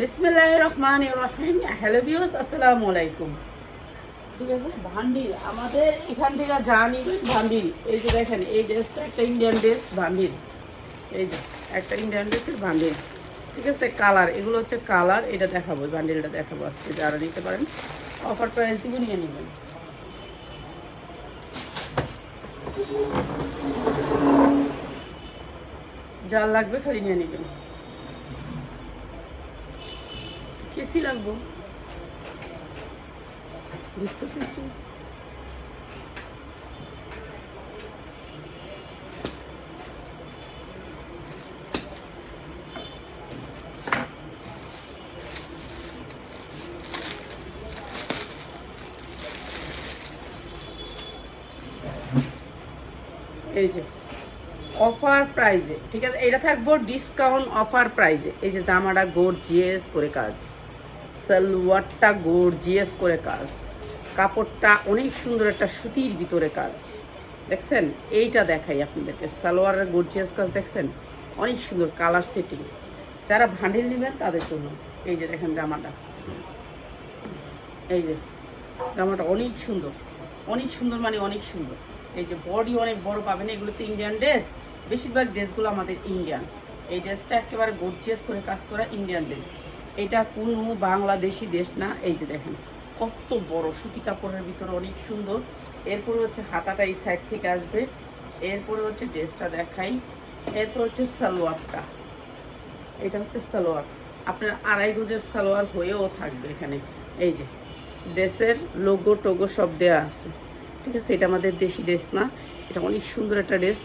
বিসমিল্লাহ রহমান রহিম hello views আসসালামু আলাইকুম। ঠিক আছে? ভান্ডিল আমাদের এখান থেকে যা নিবেন ভান্ডিল এই যে দেখেন, এই ড্রেসটা একটা ইন্ডিয়ান ড্রেস ভান্ডিল এই যে, একটা ইন্ডিয়ান ড্রেসের ভান্ডিল ঠিক আছে? কালার এগুলো হচ্ছে কালার এটা দেখাবো ভান্ডিলটা দেখাবো আজকে, যারা নিতে পারেন। অফার প্রাইস দিব, নিয়ে নেবেন। যার লাগবে খালি নিয়ে নেবেন। কেসি লাগবো বুঝতে এই যে অফার প্রাইজে ঠিক আছে? এটা থাকব ডিসকাউন্ট অফার প্রাইজে এই যে জামাটা গর্জিয়াস করে কাজ। সালোয়ারটা গর্জিয়াস করে কাজ। কাপড়টা অনেক সুন্দর একটা সুতির ভিতরে কাজ। দেখছেন? এইটা দেখাই আপনাদেরকে। সালোয়ারের গর্জিয়াস কাজ দেখছেন? অনেক সুন্দর কালার সেটিং যারা ভান্ডিল নেবেন তাদের জন্য। এই যে দেখেন জামাটা। এই যে, জামাটা অনেক সুন্দর। অনেক সুন্দর মানে অনেক সুন্দর। এই যে বডি অনেক বড় পাবেন। এগুলো তো ইন্ডিয়ান ড্রেস বেশিরভাগ ড্রেসগুলো আমাদের ইন্ডিয়ান এই ড্রেসটা একেবারে গর্জিয়াস করে কাজ করা ইন্ডিয়ান ড্রেস এটা কোনো বাংলাদেশি দেশ না, এই যে দেখেন, কত বড় সুতি কাপড়ের ভিতরে অনেক সুন্দর। এরপরে হচ্ছে হাতাটা এই সাইড থেকে আসবে, এরপরে হচ্ছে ড্রেসটা দেখাই, এরপর হচ্ছে সালোয়ারটা। এটা হচ্ছে সালোয়ার। আপনার আড়াই গজের সালোয়ার হয়েও থাকবে এখানে। এই যে, ড্রেসের লোগো টোগো সব দেওয়া আছে। ঠিক আছে, এটা আমাদের দেশি ড্রেস না, এটা অনেক সুন্দর একটা ড্রেস।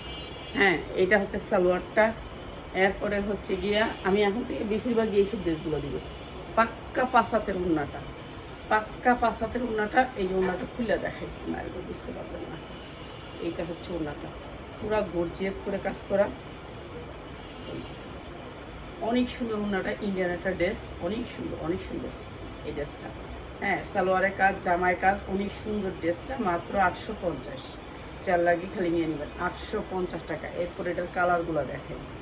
হ্যাঁ এটা হচ্ছে সালোয়ারটা। এরপরে হচ্ছে গিয়া আমি এখন থেকে বেশিরভাগ এইসব ড্রেসগুলো দিব। পাক্কা পাসাতের উন্নাটা। পাক্কা পাসাতের উন্নাটা, এই উন্নাটা খুলে দেখাই না এগুলো বুঝতে পারবেন না। এইটা হচ্ছে উন্নাটা। পুরা গর্জিয়াস করে কাজ করা। অনেক সুন্দর উন্নাটা ইন্ডিয়ান একটা ড্রেস অনেক সুন্দর অনেক সুন্দর এই ড্রেসটা হ্যাঁ সালোয়ারের কাজ জামায় কাজ, অনেক সুন্দর ড্রেসটা মাত্র আটশো পঞ্চাশ। চার লাগে খালি নিয়ে নেবেন। আটশো পঞ্চাশ টাকা। এরপর এটার কালারগুলো দেখেন।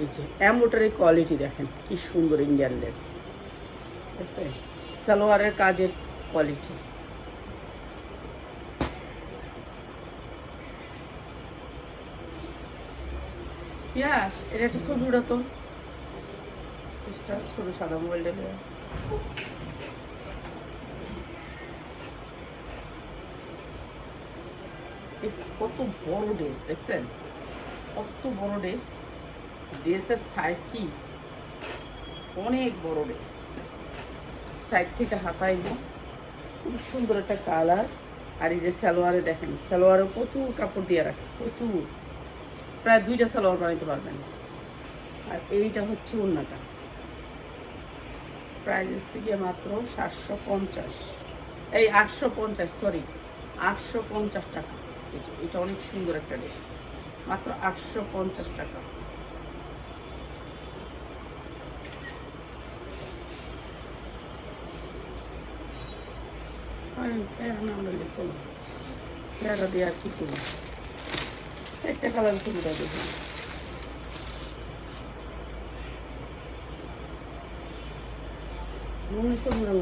এই যে অ্যাম্বোটারি কোয়ালিটি দেখেন, কি সুন্দর ইন্ডিয়ান ড্রেস ঠিক আছে সালোয়ারের কাজের কোয়ালিটি। পিয়াস এটা একটা কত বড় ড্রেস দেখছেন? কত বড় ড্রেস ড্রেসের সাইজ কি? অনেক বড় ড্রেস সাইড থেকে হাতাইব। খুব সুন্দর একটা কালার আর এই যে সালোয়ারে দেখেন সালোয়ারে প্রচুর কাপড় দিয়ে রাখছে, প্রচুর। প্রায় দুইটা সালোয়ার বানাইতে পারবেন। আর এইটা হচ্ছে অন্যটা প্রাইস হচ্ছে গিয়ে মাত্র সাতশো পঞ্চাশ। এই আটশো পঞ্চাশ সরি আটশো পঞ্চাশ টাকা। এটা অনেক সুন্দর একটা ড্রেস মাত্র আটশো পঞ্চাশ টাকা। দিয়ে আর কি একটা কালার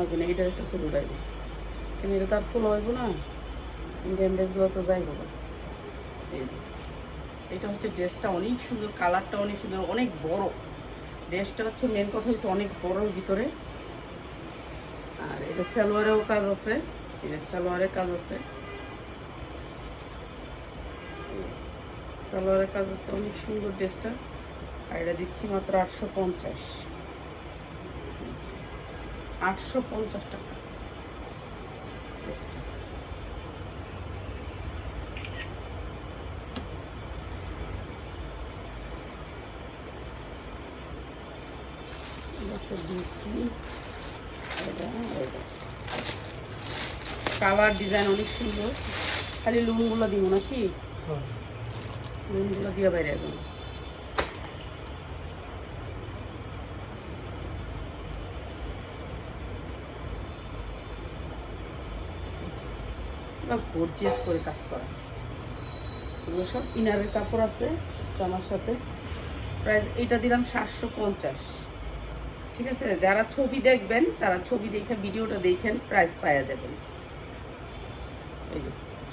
লাগবে না, এটার একটা এটা তার ফুল না? ইন্ডিয়ান ড্রেসগুলো তো যাইব না এই যে, এটা হচ্ছে ড্রেসটা অনেক সুন্দর কালারটা অনেক সুন্দর, অনেক বড়। ড্রেসটা হচ্ছে মেন কথা হচ্ছে অনেক বড়র ভিতরে। আর এটা সালোয়ারেও কাজ আছে। এটা সালোয়ারের কাজ আছে সালোয়ারের কাজ আছে অনেক সুন্দর ড্রেসটা আর এটা দিচ্ছি মাত্র আটশো পঞ্চাশ আটশো পঞ্চাশ টাকা ড্রেসটা কালার ডিজাইন অনেক সুন্দর। খালি লুনগুলো দিব নাকি? লুনগুলো দিয়ে বাইরে একদম গর্জিয়াস করে কাজ করা। এগুলো সব ইনারের কাপড় আছে, জামার সাথে। প্রাইস, এটা দিলাম সাতশো পঞ্চাশ। ঠিক আছে? যারা ছবি দেখবেন, তারা ছবি দেখে, ভিডিওটা দেখেন, প্রাইস পাওয়া যাবেন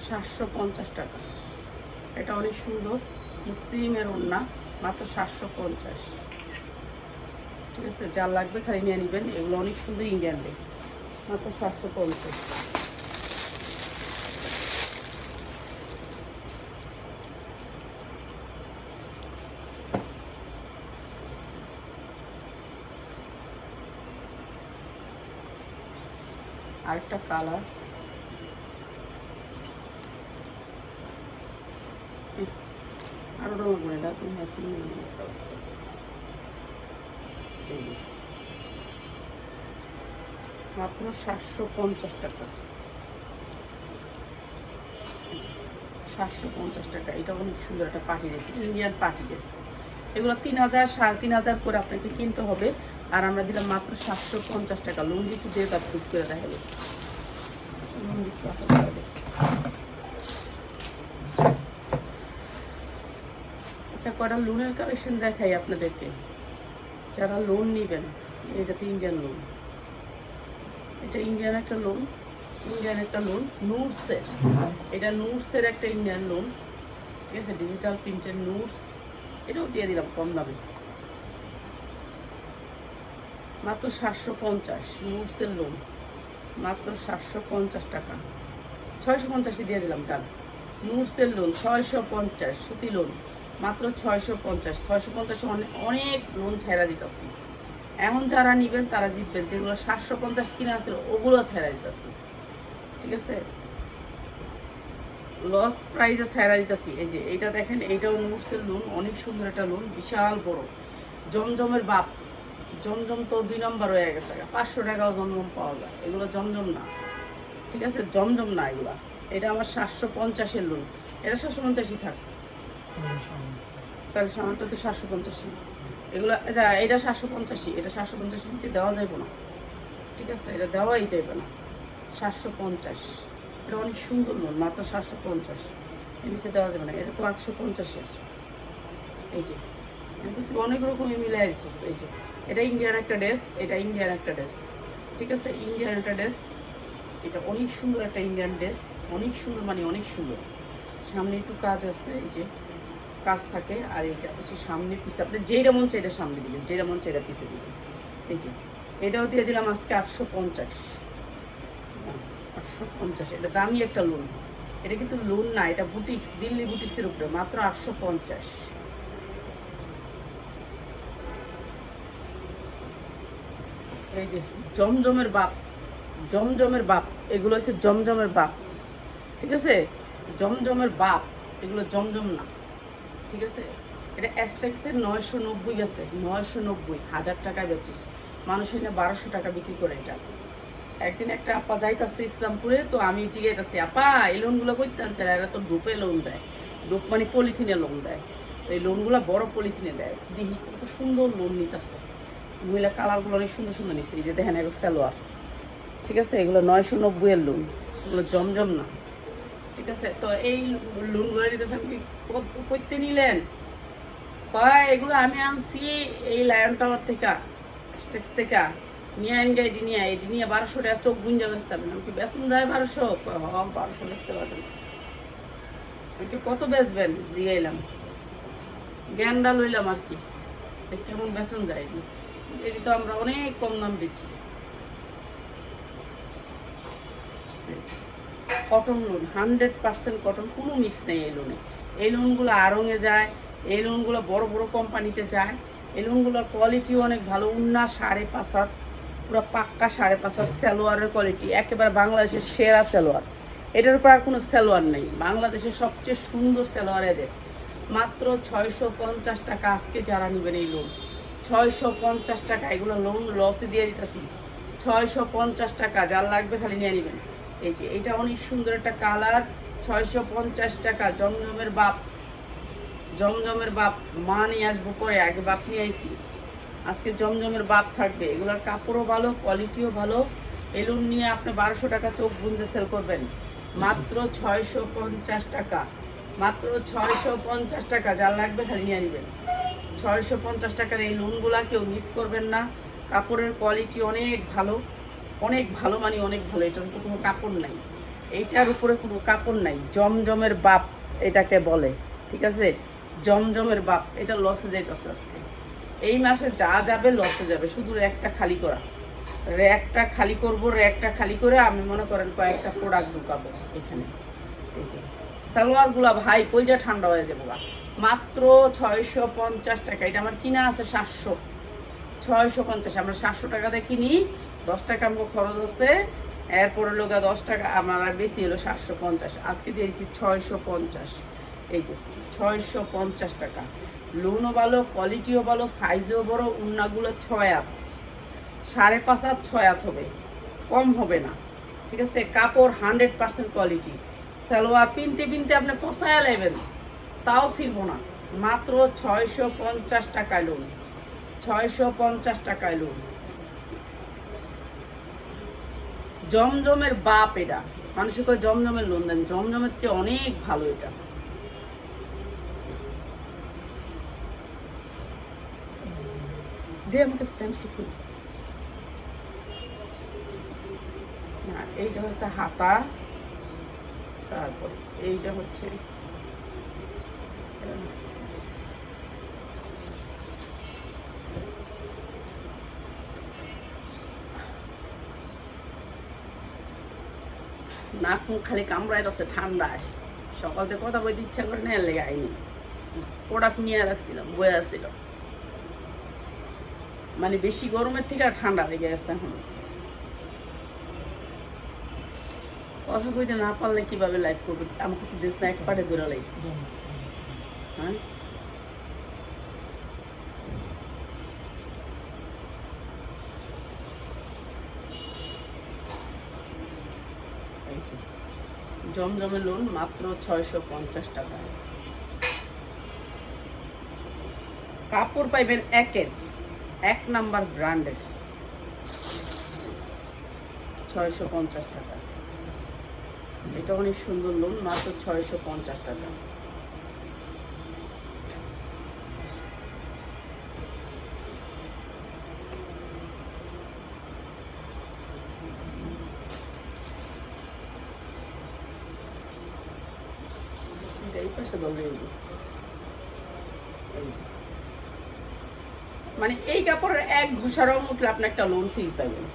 সাতশো পঞ্চাশ টাকা। এটা অনেক সুন্দর, মুসলিমের ওড়না, মাত্র সাতশো পঞ্চাশ। ঠিক আছে, যার লাগবে খালি নিয়ে নেবেন। এগুলো অনেক সুন্দর ইন্ডিয়ান ড্রেস মাত্র সাতশো পঞ্চাশ। আরেকটা কালার। করে এটা তুমি ম্যাচিং মাত্র সাতশো পঞ্চাশ টাকা। সাতশো পঞ্চাশ টাকা, এটা অনেক সুন্দর একটা party dress Indian party dress এগুলো তিন হাজার, সাড়ে তিন হাজার করে আপনাকে কিনতে হবে, আর আমরা দিলাম মাত্র সাতশো পঞ্চাশ টাকা। লোন একটু দিয়ে তার করে দেখাবে। লুঙ্গি একটু আপনাদের দেখাবো। আচ্ছা কটা লোনের কালেকশন দেখাই আপনাদেরকে। যারা লোন নেবেন, এটা তো ইন্ডিয়ান লোন এটা ইন্ডিয়ান একটা লোন ইন্ডিয়ান একটা লোন নুটসের এটা নুটসের একটা ইন্ডিয়ান লোন ঠিক আছে? ডিজিটাল প্রিন্টের নুটস এটাও দিয়ে দিলাম, কম দামে। মাত্র সাতশো পঞ্চাশ নুটসের লোন মাত্র সাতশো পঞ্চাশ টাকা। ছয়শো পঞ্চাশে দিয়ে দিলাম জান নুটসের লোন ছয়শো পঞ্চাশ, সুতি লোন মাত্র ছয়শো পঞ্চাশ, ছয়শো পঞ্চাশে অনেক অনেক লোন ছেড়া দিতেছি। এখন যারা নিবেন তারা জিতবেন, যেগুলো সাতশো পঞ্চাশ কিনে আছে ওগুলো ছেড়া দিতেছি। ঠিক আছে? লস প্রাইজে ছেড়া দিতেছি। এই যে এটা দেখেন, এইটাও নুটসের লোন অনেক সুন্দর একটা লোন বিশাল বড়। জমজমের বাপ। জমজম তো দুই নম্বর হয়ে গেছে। পাঁচশো টাকাও জমজম পাওয়া যায়। এগুলো জমজম না। ঠিক আছে? জমজম না এগুলা। এটা আমার সাতশো পঞ্চাশের লোন এটা সাতশো পঞ্চাশই থাক। তাহলে তো সাতশো এগুলো এটা সাতশো পঞ্চাশি, এটা সাতশো পঞ্চাশি নিচে দেওয়া না। ঠিক আছে? এটা দেওয়াই না। সাতশো পঞ্চাশ। এটা অনেক সুন্দর লোন মাত্র সাতশো পঞ্চাশ। নিচে দেওয়া যাবে না, এটা তো পঞ্চাশের। এই যে অনেক রকমই এই যে। এটা ইন্ডিয়ান একটা ড্রেস, এটা ইন্ডিয়ান একটা ড্রেস। ঠিক আছে? ইন্ডিয়ান একটা ড্রেস। এটা অনেক সুন্দর একটা ইন্ডিয়ান ড্রেস, অনেক সুন্দর মানে অনেক সুন্দর। সামনে একটু কাজ আছে, এই যে। কাজ থাকে আর এটা হচ্ছে সামনে পিছে আপনি যেটা মন চাই এটা সামনে দিবেন যেটা মন চাই এটা পিছে দিবেন। এই যে, এটাও দিয়ে দিলাম আজকে আটশো পঞ্চাশ। আটশো পঞ্চাশ, এটা দামি একটা লোন এটা কিন্তু লোন না, এটা বুটিক্স দিল্লি বুটিক্সের উপরে, মাত্র আটশো পঞ্চাশ। এই যে, জমজমের বাপ জমজমের বাপ, এগুলো হচ্ছে জমজমের বাপ। ঠিক আছে? জমজমের বাপ, এগুলো জমজম না। ঠিক আছে? এটা অ্যাস্টেক্সের নয়শো নব্বই আছে, নয়শো নব্বই, হাজার টাকায় বেচে। মানুষ এনে বারোশো টাকা বিক্রি করে এটা। একদিন একটা আপা যাইতাছে ইসলামপুরে, তো আমি জিগাইতাছি আপা, এই লোনগুলো করতে আনছে এরা তো গ্রুপে লোন দেয়। গ্রুপ মানে পলিথিনে লোন দেয়। তো এই লোনগুলো বড় পলিথিনে দেয়। দেখি কত সুন্দর লোন নিতেছে। মহিলা কালারগুলো অনেক সুন্দর সুন্দর নিচ্ছে এই যে দেখেন এগুলো সালোয়ার। ঠিক আছে? এগুলো নয়শো নব্বইয়ের লোন। এগুলো জমজম না। ঠিক আছে, তো এই লোনগুলো নিতেছে আপনি করতে নিলেন, কয়, এগুলো আমি আনছি এই লায়ন টাওয়ার থেকে স্টেক্স থেকে। নিয়ে আইন গে, এটি নিয়ে এটি নিয়ে বারোশো টাকা চোখ গুঞ্জা বেচতে পারবেন আমি বেসন যায় বারোশো? হ বারোশো বেচতে পারবেন আমি কত বেচবেন? জিগাইলাম। জ্ঞানটা লইলাম আর কি, যে কেমন বেচন যায় এটি তো আমরা অনেক কম দাম দিচ্ছি। Cotton lawn hundred percent cotton কোনো মিক্স নেই এই লোনে এই লোনগুলো আড়ঙে যায়, এই লোনগুলো বড় বড় কোম্পানিতে যায়। এই লোনগুলোর কোয়ালিটিও অনেক ভালো, উন্না সাড়ে পাঁচ হাত, পুরো পাক্কা সাড়ে পাঁচ হাত সালোয়ারের কোয়ালিটি একেবারে বাংলাদেশের সেরা সালোয়ার। এটার উপর আর কোনো সালোয়ার নেই। বাংলাদেশের সবচেয়ে সুন্দর সালোয়ার এদের। মাত্র ছয়শো পঞ্চাশ টাকা আজকে যারা নেবেন এই লোন ছয়শো পঞ্চাশ টাকা, এগুলো লোন লসে দিয়ে দিতেছি। ছয়শো পঞ্চাশ টাকা, যার লাগবে খালি নিয়ে নেবেন। এই যে, এটা অনেক সুন্দর একটা কালার, ছয়শো পঞ্চাশ টাকা, জমজমের বাপ জমজমের বাপ, মা নিয়ে আসব পরে, আগে বাপ নিয়ে আইসি আজকে জমজমের বাপ থাকবে, এগুলোর কাপড়ও ভালো কোয়ালিটিও ভালো। এলুন নিয়ে আপনি বারোশো টাকা চোখ গুঞ্জে সেল করবেন। মাত্র ছয়শো পঞ্চাশ টাকা, মাত্র ছয়শো পঞ্চাশ টাকা, যার লাগবে খালি নিয়ে নেবেন। ছয়শো পঞ্চাশ টাকার এই লোনগুলা কেউ মিস করবেন না। কাপড়ের কোয়ালিটি অনেক ভালো। অনেক ভালো মানি, অনেক ভালো। এটার উপর কোনো কাপড় নাই। এইটার উপরে কোনো কাপড় নাই। জমজমের বাপ এটাকে বলে, ঠিক আছে? জমজমের বাপ, এটা লসে যাইতেছে আজকে। এই মাসে যা যাবে লসে যাবে। শুধু র্যাকটা খালি করা। র্যাকটা খালি করব, র্যাকটা খালি করে আমি মনে করেন কয়েকটা প্রোডাক্ট ঢুকাবো এখানে। যে, সালোয়ারগুলা ভাই কইজা ঠান্ডা হয়ে যাব গা। মাত্র ছয়শো পঞ্চাশ টাকা। এটা আমার কিনা আছে সাতশো। ছয়শো পঞ্চাশ। আমরা সাতশো টাকাতে কিনি দশ টাকা আমার খরচ আছে। এরপরে লোক দশ টাকা আমার বেশি হলো সাতশো পঞ্চাশ। আজকে দিয়েছি ছয়শো পঞ্চাশ। এই যে, ছয়শো পঞ্চাশ টাকা। লোনও ভালো কোয়ালিটিও ভালো সাইজও বড়, উন্নাগুলো ছয় হাত। সাড়ে পাঁচ হাত ছয় হাত হবে। কম হবে না। ঠিক আছে? কাপড় হান্ড্রেড পার্সেন্ট কোয়ালিটি সালোয়ার পিনতে পিনতে আপনি ফসায়া নেবেন। তাও ছিলব না। মাত্র ছয়শো পঞ্চাশ টাকায় লোন ছয়শো পঞ্চাশ টাকায় লোন জমজমের বাপ এটা। মানুষের করে জমজমের লোন দেন জমজমের চেয়ে অনেক ভালো এটা। এইটা হচ্ছে হাতা, তারপর এইটা হচ্ছে নাক মুখ খালি কামড়ায় আছে ঠান্ডায়। সকাল থেকে কথা বলতে ইচ্ছা করে না লেগে আইনি। প্রোডাক্ট নিয়ে রাখছিলাম বয়ে আসছিল। মানে বেশি গরমের থেকে আর ঠান্ডা লেগে গেছে এখন। কথা কইতে না পারলে কীভাবে লাইফ করবে? আমার কাছে দেশ না এক পাটে দূরে লাইভ হ্যাঁ এই যে, জমজমে লোন মাত্র ছয়শো পঞ্চাশ টাকা। কাপড় পাইবেন একের, এক নাম্বার ব্র্যান্ডের ছয়শো পঞ্চাশ টাকা। এটা অনেক সুন্দর লোন মাত্র ছয়শো পঞ্চাশ টাকা এটা এই পাশে দৌড়ে এলো। এই যে। মানে এই কাপড়ের এক ঘষা রং উঠলে আপনি একটা লোন ফ্রি পাবেন।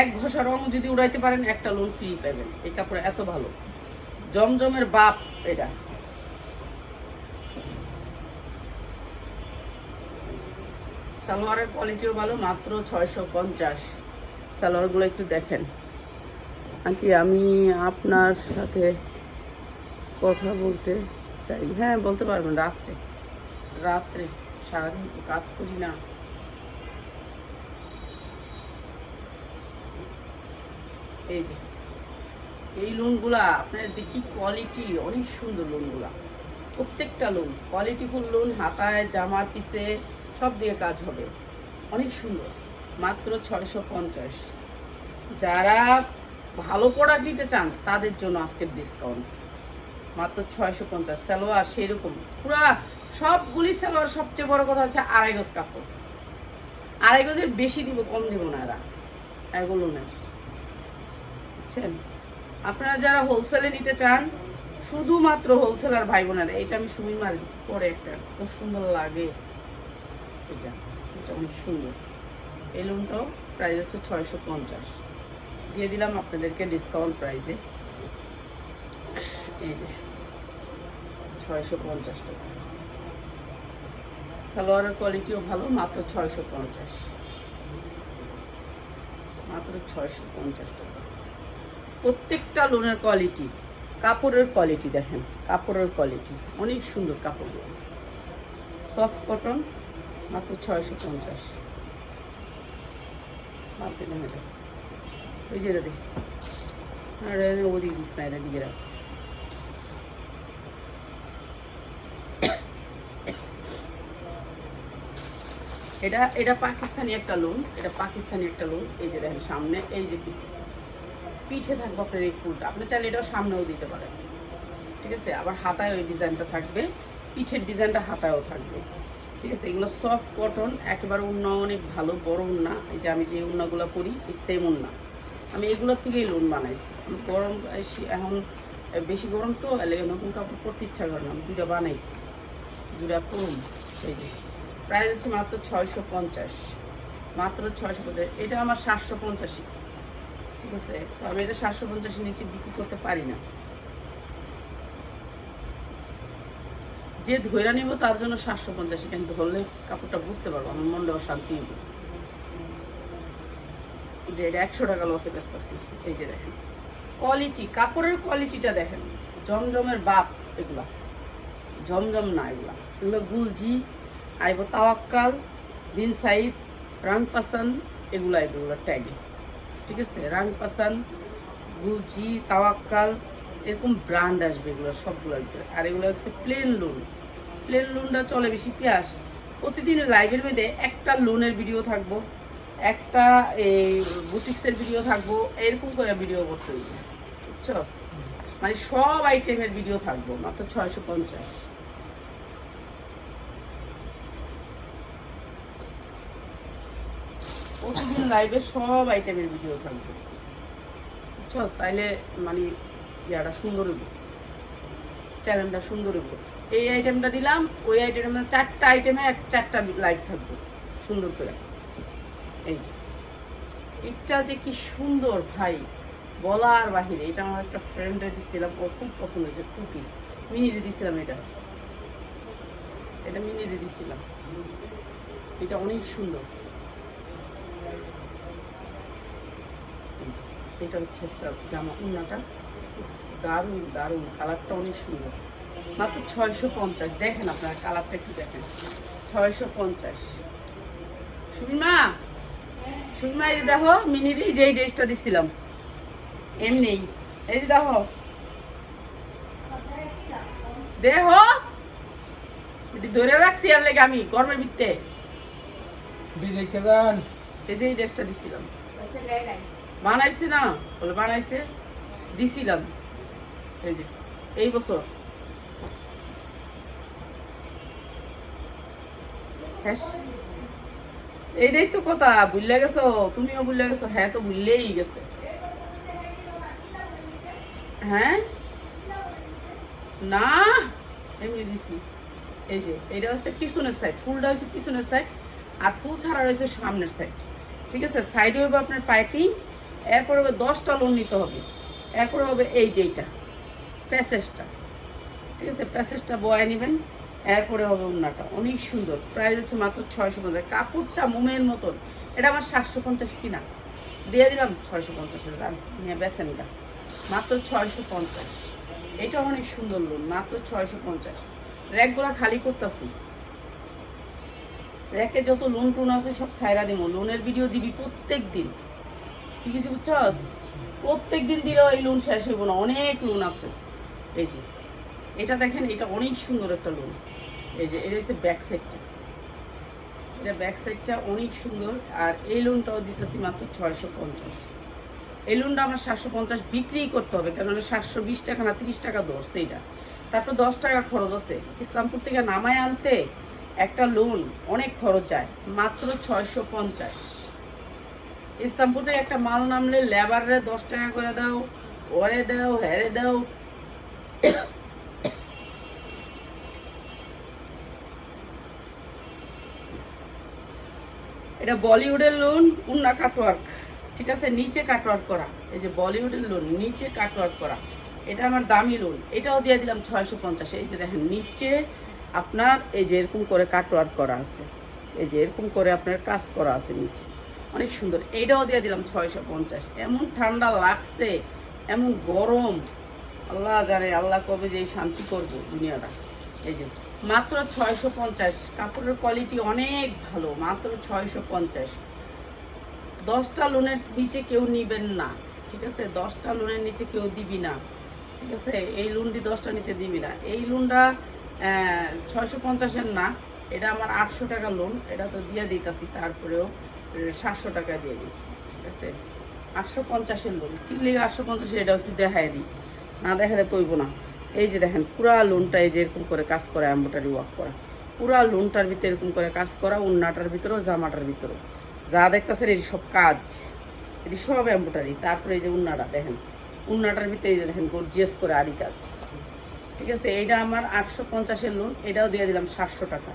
এক ঘষা রং যদি উড়াইতে পারেন, একটা লোন ফ্রি পাবেন। এই কাপড় এত ভালো। জমজমের বাপ এটা। সালোয়ারের কোয়ালিটিও ভালো, মাত্র ছয়শো পঞ্চাশ। সালোয়ারগুলো একটু দেখেন। আন্টি, আমি আপনার সাথে কথা বলতে চাই। হ্যাঁ বলতে পারবেন রাত্রে। রাত্রে, সারাদিন কাজ করি না। এই যে, এই লোনগুলা আপনার যে কি কোয়ালিটি অনেক সুন্দর লোনগুলা প্রত্যেকটা লোন কোয়ালিটিফুল লোন হাতায় জামার পিসে, সব দিয়ে কাজ হবে। অনেক সুন্দর। মাত্র ছয়শো পঞ্চাশ। যারা ভালো প্রোডাক্ট দিতে চান, তাদের জন্য আজকের ডিসকাউন্ট মাত্র ছয়শো পঞ্চাশ সালোয়ার সেরকম পুরা সবগুলি সালোয়ার, সবচেয়ে বড় কথা হচ্ছে আড়াই গজ কাপড়। আড়াই গজের বেশি দিব, কম দিব না এরা। এগুলো না। বুঝছেন? আপনারা যারা হোলসেলে নিতে চান, শুধুমাত্র হোলসেলার ভাই বোনেরা, এটা আমি সুমির মারি পরে একটা খুব সুন্দর লাগে। এটা এটা অনেক সুন্দর। এই লোনটাও প্রাইস হচ্ছে ছয়শো পঞ্চাশ। দিয়ে দিলাম আপনাদেরকে ডিসকাউন্ট প্রাইসে এই যে। ছয়শো পঞ্চাশ টাকা। সালোয়ারের কোয়ালিটিও ভালো, মাত্র ছয়শো পঞ্চাশ। মাত্র ছয়শো পঞ্চাশ টাকা। প্রত্যেকটা লোনের কোয়ালিটি কাপড়ের কোয়ালিটি দেখেন, কাপড়ের কোয়ালিটি অনেক সুন্দর কাপড়গুলো। সফট কটন মাত্র ছয়শো পঞ্চাশ। মাত্র দেখেন এটা। ওই যে এটা দেখ আর ওদিকে দিস না, এটা দিকে রাখ। এটা এটা পাকিস্তানি একটা লোন এটা পাকিস্তানি একটা লোন এই যে দেখেন সামনে, এই যে পিসি পিঠে থাকবে আপনার এই ফুলটা। আপনি চাইলে এটাও সামনেও দিতে পারেন। ঠিক আছে? আবার হাতায় ওই ডিজাইনটা থাকবে। পিঠের ডিজাইনটা হাতায়ও থাকবে। ঠিক আছে? এগুলো সফট কটন একেবারে উন্না অনেক ভালো, বড় উন্না। এই যে আমি যে উন্নাগুলো এই সেম উন্না। আমি এগুলোর থেকেই লোন বানাইছি। আমি গরম এখন বেশি গরম তো, এলে নতুন কাপড় পরতে ইচ্ছা করে না। আমি দুইটা বানাইছি। দুটা করুন। এই যে। প্রাইস হচ্ছে মাত্র ছয়শো পঞ্চাশ। মাত্র ছয়শো পঞ্চাশ। এটা আমার সাতশো পঞ্চাশি ঠিক আছে? তো আমি এটা সাতশো পঞ্চাশের নিচে বিক্রি করতে পারি না। যে ধৈরা নিব তার জন্য সাতশো পঞ্চাশি কিন্তু ধরলে কাপড়টা বুঝতে পারব, আমার মনটাও শান্তি হবে যে এটা একশো টাকা লসে বেচতেছি এই যে দেখেন। কোয়ালিটি কাপড়ের কোয়ালিটিটা দেখেন। জমজমের বাপ এগুলা। জমজম না এগুলা। এগুলো গুলজি আইব তাওয়াক্কাল, বিন সাইদ রাং পাসান, এগুলা এগুলো ট্যাগে ঠিক আছে? রাং পাসান গুলজি তাওয়াক্কাল, এরকম ব্র্যান্ড আসবে এগুলো সবগুলোর ভিতরে। আর এগুলো হচ্ছে প্লেন লোন প্লেন লোনটা চলে বেশি পেঁয়াজ। প্রতিদিন লাইভের মধ্যে একটা লোনের ভিডিও থাকব, একটা এই বুটিক্সের ভিডিও থাকব, এরকম করে ভিডিও করতে হবে বুঝছ? মানে সব আইটেমের ভিডিও থাকব, মাত্র ছয়শো পঞ্চাশ প্রতিদিন লাইভে সব আইটেমের ভিডিও থাকবে। বুঝছ তাইলে মানে ইয়াটা সুন্দর হইব। চ্যানেলটা সুন্দর হইব। এই আইটেমটা দিলাম, ওই আইটেমটা চারটা আইটেমে এক চারটা লাইভ থাকবে। সুন্দর করে। এই যে। এটা যে কি সুন্দর ভাই। বলার বাহিরে। এটা আমার একটা ফ্রেন্ডে দিচ্ছিলাম ও খুব পছন্দ হয়েছে টু পিস মিনিটে দিছিলাম এটা। এটা মিনিটে দিছিলাম। এটা অনেক সুন্দর। এটা হচ্ছে জামা উন্নাটা। দারুণ দারুণ। কালারটা অনেক সুন্দর। মাত্র ছয়শো পঞ্চাশ। দেখেন আপনারা কালারটা একটু দেখেন। ছয়শো পঞ্চাশ। সুমিমা সুমিমা এই যে দেখো মিনিরই যেই ড্রেসটা দিছিলাম। এমনি। এই যে দেখো। দেহ এটি ধরে রাখছি আর লেগে আমি গরমের ভিত্তে। এই যে এই ড্রেসটা দিছিলাম। বানাইছে না, বলে বানাইছে, দিছিলাম। এই যে, এই বছর। এইটাই তো কথা বুঝলে গেছো? তুমিও বুঝলে গেছো? হ্যাঁ তো বুঝলেই গেছে। হ্যাঁ? না, এমনি দিছি। এই যে এটা হচ্ছে পিছনের সাইড ফুলটা হচ্ছে পিছনের সাইড আর ফুল ছাড়া রয়েছে সামনের সাইড ঠিক আছে? সাইডে হবে আপনার পাইপিং এরপরে হবে দশটা লোন নিতে হবে। এরপরে হবে এই যে এইটা প্যাসেজটা ঠিক আছে? প্যাসেজটা বয়ে নেবেন, এরপরে হবে উন্নাটা অনেক সুন্দর। প্রাইস হচ্ছে মাত্র ছয়শো পঞ্চাশ। কাপড়টা মোমের মতন। এটা আমার সাতশো পঞ্চাশ কিনা। দিয়ে দিলাম ছয়শো পঞ্চাশ নিয়ে বেছেন এটা মাত্র ছয়শো পঞ্চাশ। এটা অনেক সুন্দর লোন মাত্র ছয়শো পঞ্চাশ। র্যাকগুলো খালি করতেছি। র্যাকে যত লোন টোন আছে সব সাইরা দিব লোনের ভিডিও দিবি প্রত্যেক দিন তুই কিছু বুঝছস? প্রত্যেক দিন দিলেও এই লোন শেষ হইব না, অনেক লোন আছে। এই যে, এটা দেখেন, এটা অনেক সুন্দর একটা লোন এই যে, এটা হচ্ছে ব্যাক সাইডটা এটা ব্যাক সাইডটা অনেক সুন্দর, আর এই লোনটাও দিতেছি মাত্র ছয়শো পঞ্চাশ। এই লোনটা আমার সাতশো পঞ্চাশ বিক্রি করতে হবে কেননা সাতশো বিশ টাকা না তিরিশ টাকা ধরছে এটা তারপর দশ টাকা খরচ আছে। ইসলামপুর থেকে নামায় আনতে একটা লোন অনেক খরচ যায়, মাত্র ছয়শো পঞ্চাশ। ইসলামপুর থেকে একটা মাল নামলে লেবারে দশ টাকা করে দাও, ওরে দাও, হ্যারে দাও। এটা বলিউডের লোন উন্না কাটওয়ার্ক ঠিক আছে, নিচে কাটওয়ার্ক করা। এই যে বলিউডের লোন নিচে কাটওয়ার্ক করা। এটা আমার দামি লোন এটাও দিয়ে দিলাম ছয়শো পঞ্চাশ। এই যে দেখেন, নিচে আপনার এই যে এরকম করে কাটওয়ার্ক করা আছে। এই যে এরকম করে আপনার কাজ করা আছে নিচে। অনেক সুন্দর। এইটাও দিয়ে দিলাম ছয়শো পঞ্চাশ। এমন ঠান্ডা লাগছে, এমন গরম। আল্লাহ জানে, আল্লাহ কবে যে শান্তি করব দুনিয়াটা। এই যে, মাত্র ছয়শো পঞ্চাশ। কাপড়ের কোয়ালিটি অনেক ভালো, মাত্র ছয়শো পঞ্চাশ। দশটা লোনের নিচে কেউ নিবেন না, ঠিক আছে? দশটা লোনের নিচে কেউ দিবি না, ঠিক আছে? এই লোনটি দশটা নিচে দিবি না। এই লোনটা ছয়শো পঞ্চাশের না, এটা আমার আটশো টাকা লোন এটা তো দিয়ে দিতেছি তারপরেও। সাতশো টাকা দিয়ে দিই, ঠিক আছে? আটশো পঞ্চাশের লোন। কি লিগে আটশো পঞ্চাশের এটা একটু দেখায় দিই। না দেখালে তৈব না। এই যে দেখেন, পুরা লোনটা এই যে এরকম করে কাজ করা এম্বোটারি ওয়ার্ক করা। পুরা লোনটার ভিতরে এরকম করে কাজ করা উন্নাটার ভিতরেও, জামাটার ভিতরেও। যা দেখতেছেন, এটি সব কাজ। এটি সব এম্বোটারি তারপরে এই যে উন্নাটা দেখেন। উন্নাটার ভিতরে এই যে দেখেন গর্জিয়াস করে আরি কাজ। ঠিক আছে? এইটা আমার আটশো পঞ্চাশের লোন, এটাও দিয়ে দিলাম সাতশো টাকা।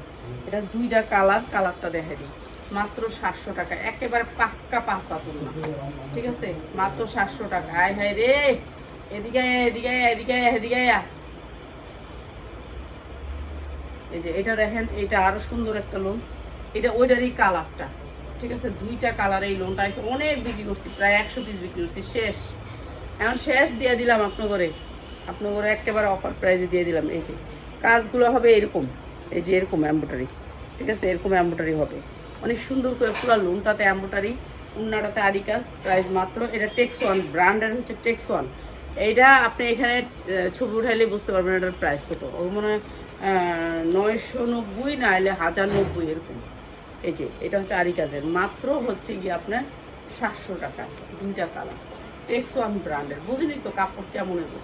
এটা দুইটা কালার, কালারটা দেখে দিই। মাত্র সাতশো টাকা। একেবারে পাক্কা পাঁচা তুলনা। ঠিক আছে? মাত্র সাতশো টাকা। আয় হায় রে। এদিকে এদিকে এদিকে এদিকে এই যে এটা দেখেন, এটা আরও সুন্দর একটা লোন এটা ওইটারই কালারটা ঠিক আছে? দুইটা কালার এই লোনটা আছে। অনেক বিক্রি করছি, প্রায় একশো পিস বিক্রি করছি। শেষ। এখন শেষ দিয়ে দিলাম আপনার ঘরে আপনার ঘরে একেবারে অফার প্রাইজে দিয়ে দিলাম। এই যে, কাজগুলো হবে এরকম। এই যে এরকম অ্যাম্বোটারি ঠিক আছে? এরকম অ্যাম্বোটারি হবে। অনেক সুন্দর করে পুরো লোনটাতে অ্যাম্বোটারি, উন্নাটাতে আরি কাজ প্রাইস মাত্র। এটা টেক্স ওয়ান ব্র্যান্ডের হচ্ছে টেক্স ওয়ান এইটা আপনি এখানে ছবি উঠাইলে বুঝতে পারবেন এটার প্রাইস কত। ওর মনে হয় নয়শো নব্বই না এলে হাজার নব্বই এরকম। এই যে, এটা হচ্ছে আরি কাজের মাত্র হচ্ছে গিয়ে আপনার সাতশো টাকা, দুইটা কালার। টেক্স ওয়ান ব্র্যান্ডের। বুঝিনি তো কাপড় কেমন এগুলো।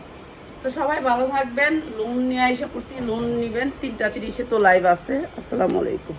তো সবাই ভালো থাকবেন। লোন নিয়ে এসে করছি লোন নেবেন। তিনটা তিরিশে তো লাইভ আছে। আসসালামু আলাইকুম।